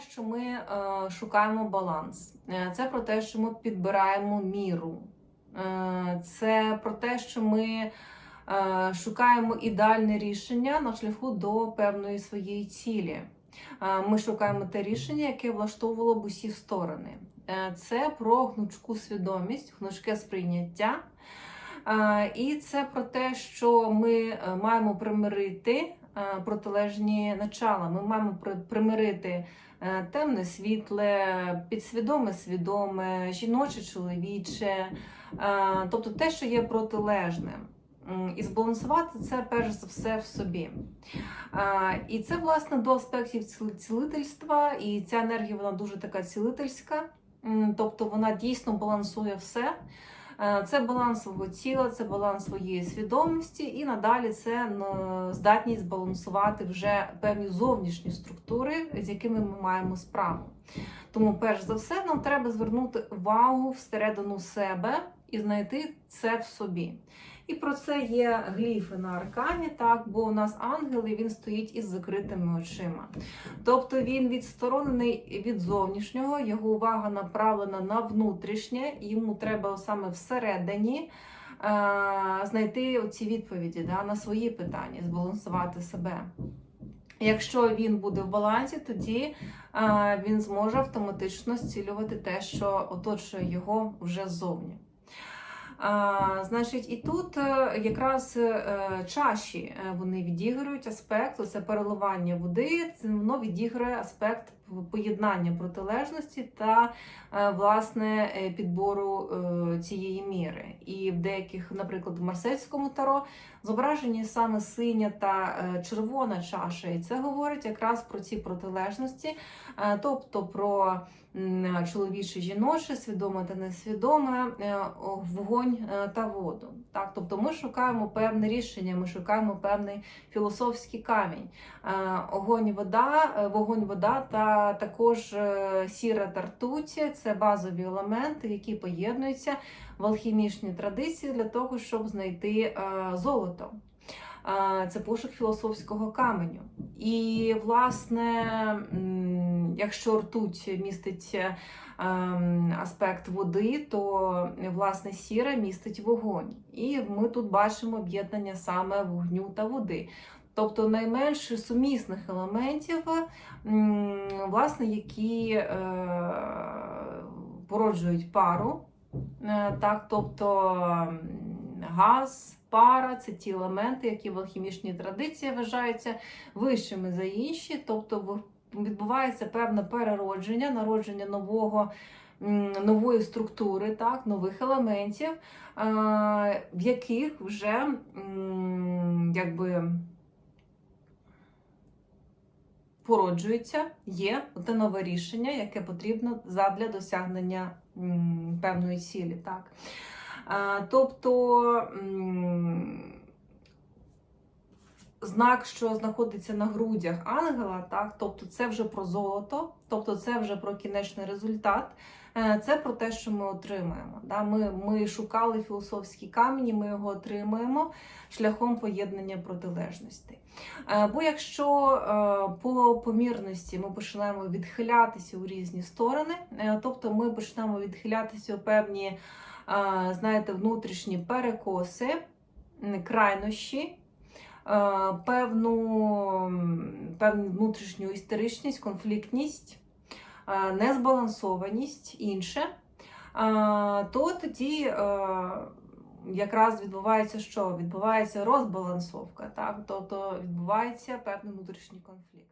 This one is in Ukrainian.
що ми е, шукаємо баланс, Е, це про те, що ми підбираємо міру, Е, це про те, що ми е, шукаємо ідеальне рішення на шляху до певної своєї цілі. Е, Ми шукаємо те рішення, яке влаштовувало б усі сторони. Е, Це про гнучку свідомість, гнучке сприйняття. І це про те, що ми е, маємо примирити е, протилежні начала. Ми маємо примирити е, темне, світле, підсвідоме, свідоме, жіноче, чоловіче, тобто те, що є протилежним. І збалансувати це перш за все в собі. І це, власне, до аспектів цілительства, і ця енергія вона дуже така цілительська, тобто вона дійсно балансує все. Е, Це баланс свого тіла, це баланс своєї свідомості, і надалі це здатність збалансувати вже певні зовнішні структури, з якими ми маємо справу. Тому, перш за все, нам треба звернути увагу всередину себе і знайти це в собі. І про це є гліфи на аркані, так, бо у нас ангел і він стоїть із закритими очима. Тобто він відсторонений від зовнішнього, його увага направлена на внутрішнє, йому треба саме всередині е, знайти ці відповіді да, на свої питання, збалансувати себе. Якщо він буде в балансі, тоді е, він зможе автоматично зцілювати те, що оточує його вже ззовні. Значить, і тут е, якраз е, чаші е, вони відіграють аспект, це переливання води, воно відіграє аспект поєднання протилежності та е, власне е, підбору е, цієї міри. І в деяких, наприклад, в марсельському таро зображені саме синя та червона чаша, і це говорить якраз про ці протилежності, тобто про чоловіче, жіноче, свідоме та несвідоме, вогонь та воду. Так, тобто ми шукаємо певне рішення, ми шукаємо певний філософський камінь. Е, Огонь, вода, е, вогонь, вода та також е, сіра та ртуть – це базові елементи, які поєднуються в алхімічній традиції для того, щоб знайти золото. Це пошук філософського каменю. І, власне, якщо ртуть містить аспект води, то власне сіра містить вогонь. І ми тут бачимо об'єднання саме вогню та води. Тобто найменш сумісних елементів, власне, які е, породжують пару. Е, Так, тобто газ, пара це ті елементи, які в алхімічній традиції вважаються вищими за інші, тобто відбувається певне переродження, народження нового. Нової структури, так, нових елементів, е, в яких вже якби породжується, є те нове рішення, яке потрібно задля досягнення певної цілі. Так. Е, Тобто знак, що знаходиться на грудях ангела, так, тобто це вже про золото, тобто це вже про кінечний результат. Е, Це про те, що ми отримаємо. Да? Ми, ми шукали філософські камені, ми його отримуємо шляхом поєднання протилежностей. Е, Бо якщо е, по помірності ми починаємо відхилятися у різні сторони, тобто ми почнемо відхилятися у певні, знаєте, внутрішні перекоси, крайнощі, певну, певну внутрішню істеричність, конфліктність, е, незбалансованість, інше, е, то тоді е, якраз відбувається що? Відбувається розбалансовка, так? тобто відбувається певний внутрішній конфлікт.